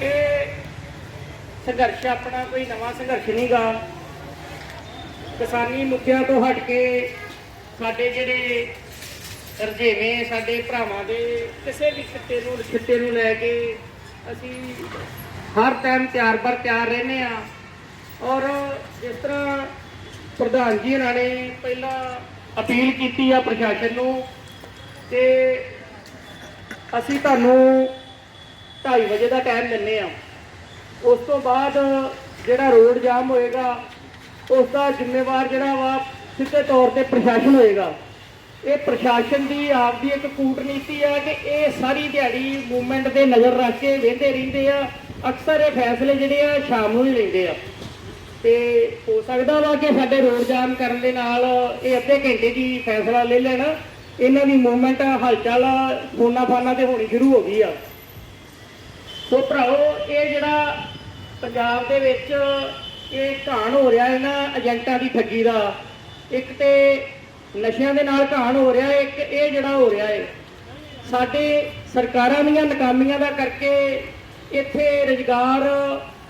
ਇਹ ਸੰਘਰਸ਼ ਆਪਣਾ ਕੋਈ ਨਵਾਂ ਸੰਘਰਸ਼ ਨਹੀਂਗਾ। ਕਿਸਾਨੀ ਮੁੱਦਿਆਂ ਤੋਂ ਹਟ ਕੇ ਸਾਡੇ ਜਿਹੜੇ ਰਜੇਵੇਂ ਸਾਡੇ ਭਰਾਵਾਂ ਦੇ ਕਿਸੇ ਵੀ ਖਿੱਤੇ ਨੂੰ ਖਿੱਤੇ ਨੂੰ ਲੈ ਕੇ ਅਸੀਂ ਹਰ ਟਾਈਮ ਤਿਆਰ ਬਰ ਤਿਆਰ ਰਹਿੰਦੇ ਆ ਔਰ ਜਿਸ ਤਰ੍ਹਾਂ ਪ੍ਰਧਾਨ ਜੀ ਉਹਨਾਂ ਨੇ ਪਹਿਲਾਂ ਅਪੀਲ ਕੀਤੀ ਆ ਪ੍ਰਸ਼ਾਸਨ ਨੂੰ ਤੇ ਅਸੀਂ ਤੁਹਾਨੂੰ 2:30 ਵਜੇ ਦਾ ਟਾਈਮ ਦਿੰਨੇ ਆ ਉਸ ਤੋਂ ਬਾਅਦ ਜਿਹੜਾ ਰੋਡ ਜਾਮ ਹੋਏਗਾ ਉਸ ਦਾ ਜ਼ਿੰਮੇਵਾਰ ਜਿਹੜਾ ਵਾ ਸਿੱਧੇ ਤੌਰ ਤੇ ਪ੍ਰਸ਼ਾਸਨ ਹੋਏਗਾ। ਇਹ ਪ੍ਰਸ਼ਾਸਨ ਦੀ ਆਪਦੀ ਇੱਕ ਕੂਟਨੀਤੀ ਆ ਕਿ ਇਹ ਸਾਰੀ ਦਿਹਾੜੀ ਮੂਵਮੈਂਟ ਤੇ ਨਜ਼ਰ ਰੱਖ ਕੇ ਵੇਂਦੇ ਰਹਿੰਦੇ ਆ। ਅਕਸਰ ਇਹ ਫੈਸਲੇ ਜਿਹੜੇ ਆ, ਸ਼ਾਮ ਨੂੰ ਹੀ ਲੈਂਦੇ ਆ। ਤੇ ਹੋ ਸਕਦਾ ਵਾ ਕਿ ਸਾਡੇ ਰੋਡ ਜਾਮ ਕਰਨ ਦੇ ਨਾਲ ਇਹ ਅੱਧੇ ਘੰਟੇ ਦੀ ਫੈਸਲਾ ਲੈ ਲੈਣ। ਇਹਨਾਂ ਦੀ ਮੂਵਮੈਂਟ ਹਲਚਲ ਫੋਨਾ ਫਾਨਾ ਤੇ ਹੋਣੀ ਸ਼ੁਰੂ ਹੋ ਗਈ ਆ। ਸੋ ਭਰਾਓ ਇਹ ਜਿਹੜਾ ਪੰਜਾਬ ਦੇ ਵਿੱਚ ਇਹ ਘਾਣ ਹੋ ਰਿਹਾ ਹੈ ਨਾ, ਏਜੰਟਾਂ ਦੀ ਠੱਗੀ ਦਾ, ਇੱਕ ਤੇ ਨਸ਼ਿਆਂ ਦੇ ਨਾਲ ਘਾਣ ਹੋ ਰਿਹਾ ਹੈ, ਇੱਕ ਇਹ ਜਿਹੜਾ ਹੋ ਰਿਹਾ ਹੈ, ਸਾਡੇ ਸਰਕਾਰਾਂ ਦੀਆਂ ਨਾਕਾਮੀਆਂ ਦਾ ਕਰਕੇ ਇੱਥੇ ਰੁਜ਼ਗਾਰ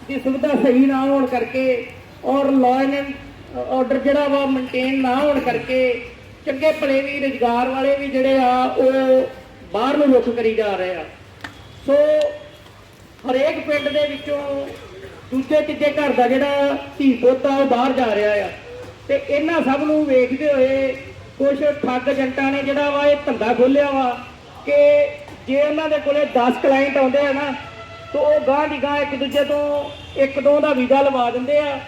ਦੀ ਸੁਵਿਧਾ ਸਹੀ ਨਾ ਹੋਣ ਕਰਕੇ ਔਰ ਲਾਅ ਐਂਡ ਆਰਡਰ ਜਿਹੜਾ ਵਾ ਮੇਨਟੇਨ ਨਾ ਹੋਣ ਕਰਕੇ ਚੰਗੇ ਭਲੇ ਵੀ, ਰੁਜ਼ਗਾਰ ਵਾਲੇ ਵੀ ਜਿਹੜੇ ਆ, ਉਹ ਬਾਹਰ ਨੂੰ ਰੁਖ ਕਰੀ ਜਾ ਰਹੇ ਆ। ਸੋ ਹਰੇਕ ਪਿੰਡ ਦੇ ਵਿੱਚੋਂ ਦੂਜੇ ਤੀਜੇ ਘਰ ਦਾ ਜਿਹੜਾ ਧੀ ਪੁੱਤ ਆ, ਉਹ ਬਾਹਰ ਜਾ ਰਿਹਾ ਆ। ਤੇ ਇਹਨਾਂ ਸਭ ਨੂੰ ਵੇਖਦੇ ਹੋਏ ਕੁਝ ਠੱਗ ਏਜੰਟਾਂ ਨੇ ਜਿਹੜਾ ਵਾ, ਇਹ ਧੰਦਾ ਖੋਲਿਆ ਵਾ ਕਿ ਜੇ ਉਹਨਾਂ ਦੇ ਕੋਲੇ 10 ਕਲਾਇੰਟ ਆਉਂਦੇ ਆ ਨਾ, ਤਾਂ ਉਹ ਗਾਂ ਦੀ ਗਾਂ ਇੱਕ ਦੂਜੇ ਤੋਂ ਇੱਕ ਦੋ ਦਾ ਵੀਜ਼ਾ ਲਵਾ ਦਿੰਦੇ ਆ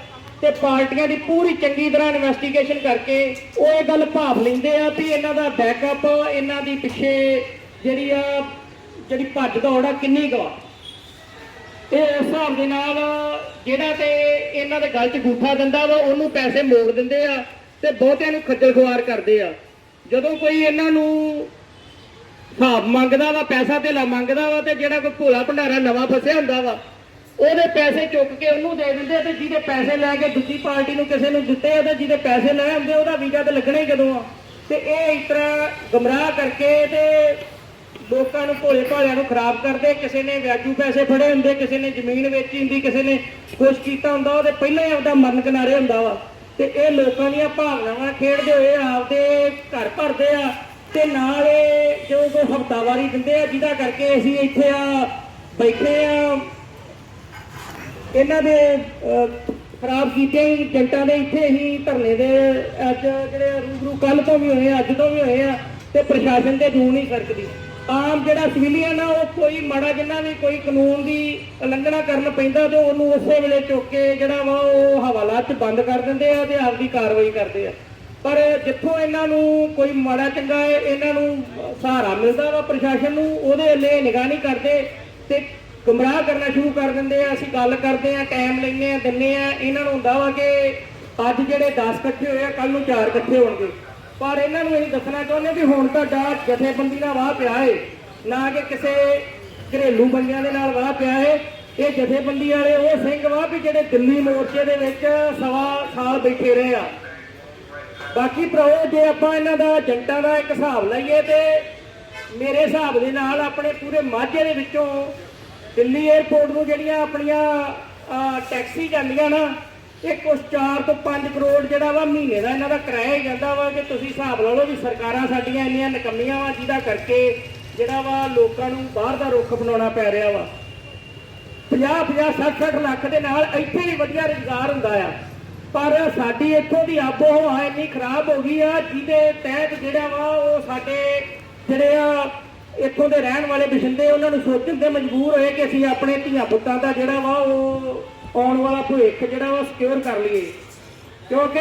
ਤੇ ਪਾਰਟੀਆਂ ਦੀ ਪੂਰੀ ਚੰਗੀ ਤਰ੍ਹਾਂ ਇਨਵੈਸਟੀਗੇਸ਼ਨ ਕਰਕੇ ਉਹ ਇਹ ਗੱਲ ਭਾਵ ਲੈਂਦੇ ਆ ਵੀ ਇਹਨਾਂ ਦਾ ਬੈਕਅਪ ਇਹਨਾਂ ਦੀ ਪਿੱਛੇ ਜਿਹੜੀ ਆ, ਜਿਹੜੀ ਭੱਜ ਦੌੜ ਆ, ਕਿੰਨੀ ਕੁ ਆ। ਤੇ ਇਸ ਹਿਸਾਬ ਦੇ ਨਾਲ ਜਿਹੜਾ ਤੇ ਇਹਨਾਂ ਦੇ ਗਲ 'ਚ ਗੂਠਾ ਦਿੰਦਾ ਵਾ, ਉਹਨੂੰ ਪੈਸੇ ਮੋੜ ਦਿੰਦੇ ਆ ਤੇ ਬਹੁਤਿਆਂ ਨੂੰ ਖੱਜਲ ਖੁਆਰ ਕਰਦੇ ਆ। ਜਦੋਂ ਕੋਈ ਇਹਨਾਂ ਨੂੰ ਹਿਸਾਬ ਮੰਗਦਾ ਵਾ, ਪੈਸਾ ਧੇਲਾ ਮੰਗਦਾ ਵਾ ਤੇ ਜਿਹੜਾ ਕੋਈ ਭੋਲਾ ਭੰਡਾਰਾ ਨਵਾਂ ਫਸਿਆ ਹੁੰਦਾ ਵਾ, ਉਹਦੇ ਪੈਸੇ ਚੁੱਕ ਕੇ ਉਹਨੂੰ ਦੇ ਦਿੰਦੇ ਤੇ ਜਿਹਦੇ ਪੈਸੇ ਲੈ ਕੇ ਦੂਜੀ ਪਾਰਟੀ ਨੂੰ ਕਿਸੇ ਨੂੰ ਦਿੱਤੇ ਆ ਤੇ ਜਿਹਦੇ ਪੈਸੇ ਲੈ ਆਉਂਦੇ ਉਹਦਾ ਵੀਜ਼ਾ ਤੇ ਲੱਗਣਾ ਹੀ ਕਦੋਂ ਆ। ਤੇ ਇਹ ਇਸ ਤਰ੍ਹਾਂ ਗਮਰਾਹ ਕਰਕੇ ਤੇ ਲੋਕਾਂ ਨੂੰ ਭੋਲੇ ਭਾਲਿਆਂ ਨੂੰ ਖਰਾਬ ਕਰਦੇ ਕਿਸੇ ਨੇ ਵਿਆਜੂ ਪੈਸੇ ਫੜੇ ਹੁੰਦੇ ਕਿਸੇ ਨੇ ਜ਼ਮੀਨ ਵੇਚੀ ਹੁੰਦੀ ਕਿਸੇ ਨੇ ਕੁਛ ਕੀਤਾ ਹੁੰਦਾ ਉਹਦੇ ਪਹਿਲਾਂ ਹੀ ਆਪਦਾ ਮਰਨ ਕਿਨਾਰੇ ਹੁੰਦਾ ਵਾ। ਤੇ ਇਹ ਲੋਕਾਂ ਦੀਆਂ ਭਾਵਨਾਵਾਂ ਖੇਡਦੇ ਹੋਏ ਆਪਦੇ ਘਰ ਭਰਦੇ ਆ ਤੇ ਨਾਲ ਇਹ ਜੋ ਕੋ ਹਫਤਾਵਾਰੀ ਦਿੰਦੇ ਆ ਜਿਹਦਾ ਕਰਕੇ ਅਸੀਂ ਇੱਥੇ ਆ ਬੈਠੇ ਆ। ਇਹਨਾਂ ਦੇ ਅਹ, ਖਰਾਬ ਕੀਤੇ ਹੀ ਜੰਟਾਂ ਦੇ ਇੱਥੇ ਹੀ ਧਰਨੇ ਦੇ ਅੱਜ ਜਿਹੜੇ ਰੂਬਰੂ ਕੱਲ ਤੋਂ ਵੀ ਹੋਏ ਅੱਜ ਤੋਂ ਵੀ ਹੋਏ ਆ ਤੇ ਪ੍ਰਸ਼ਾਸਨ ਦੇ ਜੂਨ ਨਹੀਂ ਸਰਕਦੀ। ਆਮ ਜਿਹੜਾ ਸਿਵਲੀਅਨ ਆ ਉਹ ਕੋਈ ਮਾੜਾ ਜਿੰਨਾ ਵੀ ਕੋਈ ਕਾਨੂੰਨ ਦੀ ਉਲੰਘਣਾ ਕਰਨ ਪੈਂਦਾ ਤੇ ਉਹਨੂੰ ਉਸੇ ਵੇਲੇ ਚੁੱਕ ਕੇ ਜਿਹੜਾ ਵਾ ਉਹ ਹਵਾਲਾ 'ਚ ਬੰਦ ਕਰ ਦਿੰਦੇ ਆ ਤੇ ਆਪਦੀ ਕਾਰਵਾਈ ਕਰਦੇ ਆ। ਪਰ ਜਿੱਥੋਂ ਇਹਨਾਂ ਨੂੰ ਕੋਈ ਮਾੜਾ ਚੰਗਾ ਇਹਨਾਂ ਨੂੰ ਸਹਾਰਾ ਮਿਲਦਾ ਵਾ ਪ੍ਰਸ਼ਾਸਨ ਨੂੰ, ਉਹਦੇ ਵੱਲੇ ਨਿਗਾਹ ਨਹੀਂ ਕਰਦੇ ਤੇ ਗੁੰਮਰਾਹ ਕਰਨਾ ਸ਼ੁਰੂ ਕਰ ਦਿੰਦੇ ਆ। ਅਸੀਂ ਗੱਲ ਕਰਦੇ ਆ ਟਾਈਮ ਲੈਂਦੇ ਆ ਦਿੰਨੇ ਆ। ਇਹਨਾਂ ਨੂੰ ਹੁੰਦਾ ਵਾ ਕਿ ਅੱਜ ਜਿਹੜੇ 10 ਇਕੱਠੇ ਹੋਏ ਆ ਕੱਲ ਨੂੰ 4 ਇਕੱਠੇ ਹੋਣਗੇ। ਪਰ ਇਹਨਾਂ ਨੂੰ ਅਸੀਂ ਦੱਸਣਾ ਚਾਹੁੰਦੇ ਵੀ ਹੁਣ ਤੁਹਾਡਾ ਜਥੇਬੰਦੀ ਦਾ ਵਾਹ ਪਿਆ ਏ। ਨਾ ਕਿ ਕਿਸੇ ਘਰੇਲੂ ਬੰਦਿਆਂ ਦੇ ਨਾਲ ਵਾਹ ਪਿਆ ਏ। ਇਹ ਜਥੇਬੰਦੀ ਵਾਲੇ, ਉਹ ਸਿੰਘ ਵਾਹ ਵੀ ਜਿਹੜੇ ਦਿੱਲੀ ਮੋਰਚੇ ਦੇ ਵਿੱਚ ਸਵਾ ਸਾਲ ਬੈਠੇ ਰਹੇ ਆ। ਬਾਕੀ ਭਰਾਓ, ਜੇ ਆਪਾਂ ਇਹਨਾਂ ਦਾ ਜੰਟਾਂ ਦਾ ਇੱਕ ਹਿਸਾਬ ਲਈਏ ਤੇ ਮੇਰੇ ਹਿਸਾਬ ਦੇ ਨਾਲ ਆਪਣੇ ਪੂਰੇ ਮਾਝੇ ਦੇ ਵਿੱਚੋਂ ਦਿੱਲੀ 에ਅਰਪੋਰਟ ਨੂੰ ਜਿਹੜੀਆਂ ਆਪਣੀਆਂ ਟੈਕਸੀ ਜਾਂਦੀਆਂ ਨਾ ਇਹ ਕੁਛ 4 ਤੋਂ 5 ਕਰੋੜ ਜਿਹੜਾ ਵਾ ਮਹੀਨੇ ਦਾ ਇਹਨਾਂ ਦਾ ਕਿਰਾਇਆ ਹੀ ਜਾਂਦਾ ਵਾ ਕਿ ਤੁਸੀਂ ਹਿਸਾਬ ਲਾ ਲਓ ਵੀ ਸਰਕਾਰਾਂ ਸਾਡੀਆਂ ਇੰਨੀਆਂ ਨਕਮੀਆਂ ਵਾ ਜਿਹਦਾ ਕਰਕੇ ਜਿਹੜਾ ਵਾ ਲੋਕਾਂ ਨੂੰ ਬਾਹਰ ਦਾ ਰੁੱਖ ਬਣਾਉਣਾ ਪੈ ਰਿਹਾ ਵਾ। 50 50 60 60 ਲੱਖ ਦੇ ਨਾਲ ਇੱਥੇ ਹੀ ਵਧੀਆ ਰੁਜ਼ਗਾਰ ਹੁੰਦਾ ਆ। ਪਰ ਸਾਡੀ ਇੱਥੋਂ ਦੀ ਆਬੋ ਹਵਾ ਇੰਨੀ ਖਰਾਬ ਹੋ ਗਈ ਆ, ਜਿਹਦੇ ਤਹਿਤ ਜਿਹੜਾ ਵਾ ਉਹ ਸਾਡੇ ਜਿਹੜੇ ਆ ਇੱਥੋਂ ਦੇ ਰਹਿਣ ਵਾਲੇ ਬਸ਼ਿੰਦੇ ਉਹਨਾਂ ਨੂੰ ਸੋਚਣ ਤੇ ਮਜਬੂਰ ਹੋਏ ਕਿ ਅਸੀਂ ਆਪਣੇ ਧੀਆਂ ਪੁੱਤਾਂ ਦਾ ਜਿਹੜਾ ਵਾ ਉਹ ਆਉਣ ਵਾਲਾ ਭਵਿੱਖ ਜਿਹੜਾ ਵਾ ਸਿਕਿਉਰ ਕਰ ਲਈਏ। ਕਿਉਂਕਿ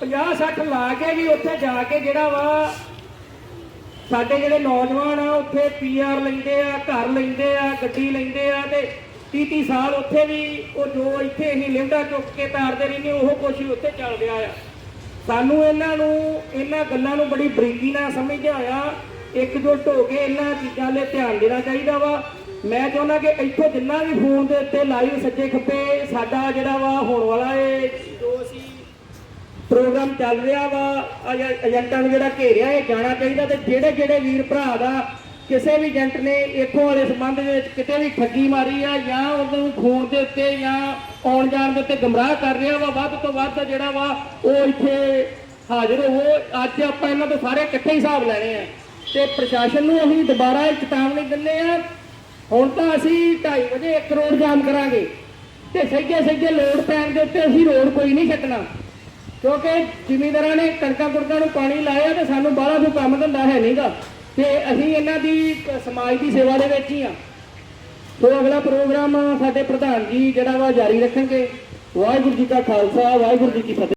50 60 ਲਾ ਕੇ ਵੀ ਉੱਥੇ ਜਾ ਕੇ ਜਿਹੜਾ ਵਾ ਸਾਡੇ ਜਿਹੜੇ ਨੌਜਵਾਨ ਆ, ਉੱਥੇ ਪੀਆਰ ਲੈਂਦੇ ਆ, ਘਰ ਲੈਂਦੇ ਆ, ਗੱਡੀ ਲੈਂਦੇ ਆ ਤੇ 30 30 ਸਾਲ ਉੱਥੇ ਵੀ ਉਹ ਜੋ ਇੱਥੇ ਹੀ ਲਿੰਡਾ ਚੁੱਕ ਕੇ ਤਾਰਦੇ ਰਹਿੰਦੇ ਉਹ ਕੁਛ ਹੀ ਉੱਥੇ ਚੱਲ ਰਿਹਾ ਆ। ਸਾਨੂੰ ਇਹਨਾਂ ਨੂੰ, ਇਹਨਾਂ ਗੱਲਾਂ ਨੂੰ ਬੜੀ ਬਰੀਕੀ ਨਾਲ ਸਮਝਿਆ ਹੋਇਆ। ਇਕਜੁੱਟ ਹੋ ਕੇ ਇਹਨਾਂ ਚੀਜ਼ਾਂ 'ਤੇ ਧਿਆਨ ਦੇਣਾ ਚਾਹੀਦਾ ਵਾ। ਮੈਂ ਚਾਹੁੰਦਾ ਕਿ ਇੱਥੋਂ ਜਿੰਨਾ ਵੀ ਫੋਨ ਦੇ ਉੱਤੇ ਲਾਈਵ ਸੱਜੇ ਖੱਬੇ ਸਾਡਾ ਜਿਹੜਾ ਵਾ ਹੋਣ ਵਾਲਾ ਏ, ਜੋ ਅਸੀਂ ਪ੍ਰੋਗਰਾਮ ਚੱਲ ਰਿਹਾ ਵਾ ਏਜੰਟਾਂ ਨੂੰ ਜਿਹੜਾ ਘੇਰਿਆ ਇਹ ਜਾਣਾ ਚਾਹੀਦਾ ਤੇ ਜਿਹੜੇ ਜਿਹੜੇ ਵੀਰ ਭਰਾ ਦਾ ਕਿਸੇ ਵੀ ਏਜੰਟ ਨੇ ਇੱਥੋਂ ਵਾਲੇ ਸੰਬੰਧ ਦੇ ਵਿੱਚ ਕਿਤੇ ਵੀ ਠੱਗੀ ਮਾਰੀ ਆ ਜਾਂ ਉਹਨੂੰ ਫੋਨ ਦੇ ਉੱਤੇ ਜਾਂ ਆਉਣ ਜਾਣ ਦੇ ਉੱਤੇ ਗਮਰਾਹ ਕਰ ਰਿਹਾ ਵਾ, ਵੱਧ ਤੋਂ ਵੱਧ ਜਿਹੜਾ ਵਾ ਉਹ ਇੱਥੇ ਹਾਜ਼ਰ ਹੋਵੋ। ਅੱਜ ਆਪਾਂ ਇਹਨਾਂ ਤੋਂ ਸਾਰੇ ਇਕੱਠੇ ਹੀ ਹਿਸਾਬ ਲੈਣੇ ਆ ਤੇ ਪ੍ਰਸ਼ਾਸਨ ਨੂੰ ਅਸੀਂ ਦੁਬਾਰਾ ਇੱਕ ਚੇਤਾਵਨੀ ਦਿੰਦੇ ਆ ਹੁਣ ਤਾਂ ਅਸੀਂ 2:30 ਵਜੇ ਇੱਕ ਰੋਡ ਜਾਮ ਕਰਾਂਗੇ ਤੇ ਸਹੀਏ ਸਹੀਏ ਲੋਡ ਪੈਣ ਦੇ ਉੱਤੇ ਅਸੀਂ ਰੋਡ ਕੋਈ ਨਹੀਂ ਛੱਡਣਾ। ਕਿਉਂਕਿ ਜ਼ਿਮੀਂਦਾਰਾਂ ਨੇ ਕਣਕਾਂ ਕੁੜਕਾਂ ਨੂੰ ਪਾਣੀ ਲਾਇਆ ਤੇ ਸਾਨੂੰ ਬਾਹਲਾ ਕੋਈ ਕੰਮ ਧੰਦਾ ਹੈ ਨਹੀਂਗਾ ਤੇ ਅਸੀਂ ਇਹਨਾਂ ਦੀ ਸਮਾਜ ਦੀ ਸੇਵਾ ਦੇ ਵਿੱਚ ਹੀ ਆ। ਸੋ ਅਗਲਾ ਪ੍ਰੋਗਰਾਮ ਸਾਡੇ ਪ੍ਰਧਾਨ ਜੀ ਜਿਹੜਾ ਵਾ ਜਾਰੀ ਰੱਖਣਗੇ। ਵਾਹਿਗੁਰੂ ਜੀ ਕਾ ਖਾਲਸਾ, ਵਾਹਿਗੁਰੂ ਜੀ ਕੀ ਫਤਿਹ।